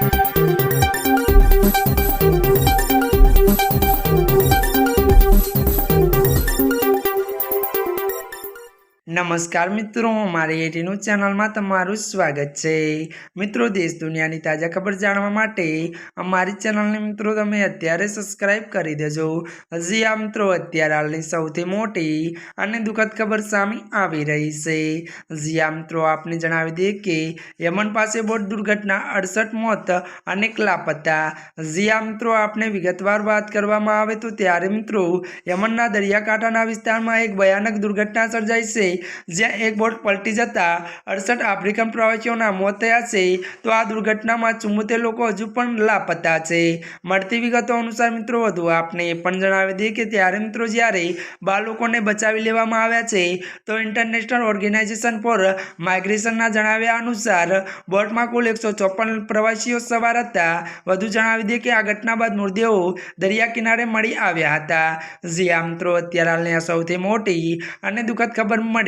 Thank you. નમસ્કાર મિત્રો, મારી એટીનું ચેનલમાં તમારું સ્વાગત છે. મિત્રો, દેશ દુનિયાની તાજા ખબર જાણવા માટે અમારી ચેનલને મિત્રો તમે અત્યારે સબસ્ક્રાઇબ કરી દેજો. હજી આ મિત્રો અત્યારે હાલની સૌથી મોટી અને દુઃખદ ખબર સામે આવી રહી છે. હજી આ મિત્રો આપને જણાવી દઈએ કે યમન પાસે બોટ દુર્ઘટના, અડસઠ મોત અનેક લાપતા. હજી આ મિત્રો આપને વિગતવાર વાત કરવામાં આવે તો ત્યારે મિત્રો યમનના દરિયાકાંઠાના વિસ્તારમાં એક ભયાનક દુર્ઘટના સર્જાઈ છે. જ્યાં એક બોટ પલટી જતા અડસઠ આફ્રિકન પ્રવાસીઓના મોત થયા છે, તો આ દુર્ઘટનામાં ચુમ્મોતેર લોકો હજુ પણ લાપતા છે. મળતી વિગતો અનુસાર મિત્રો, વધુ આપને એ પણ જણાવી દઈએ કે ત્યારે મિત્રો, જ્યારે બાળકોને બચાવી લેવામાં આવ્યા છે, તો ઇન્ટરનેશનલ ઓર્ગેનાઇઝેશન ફોર માઇગ્રેશનના જણાવ્યા અનુસાર, બોટમાં કુલ એકસો ચોપન પ્રવાસીઓ સવાર હતા. વધુ જણાવી દઈએ કે આ ઘટના બાદ મૃતદેહો દરિયા કિનારે મળી આવ્યા હતા. જી આ મિત્રો, અત્યારે હાલની સૌથી મોટી અને દુઃખદ ખબર મળી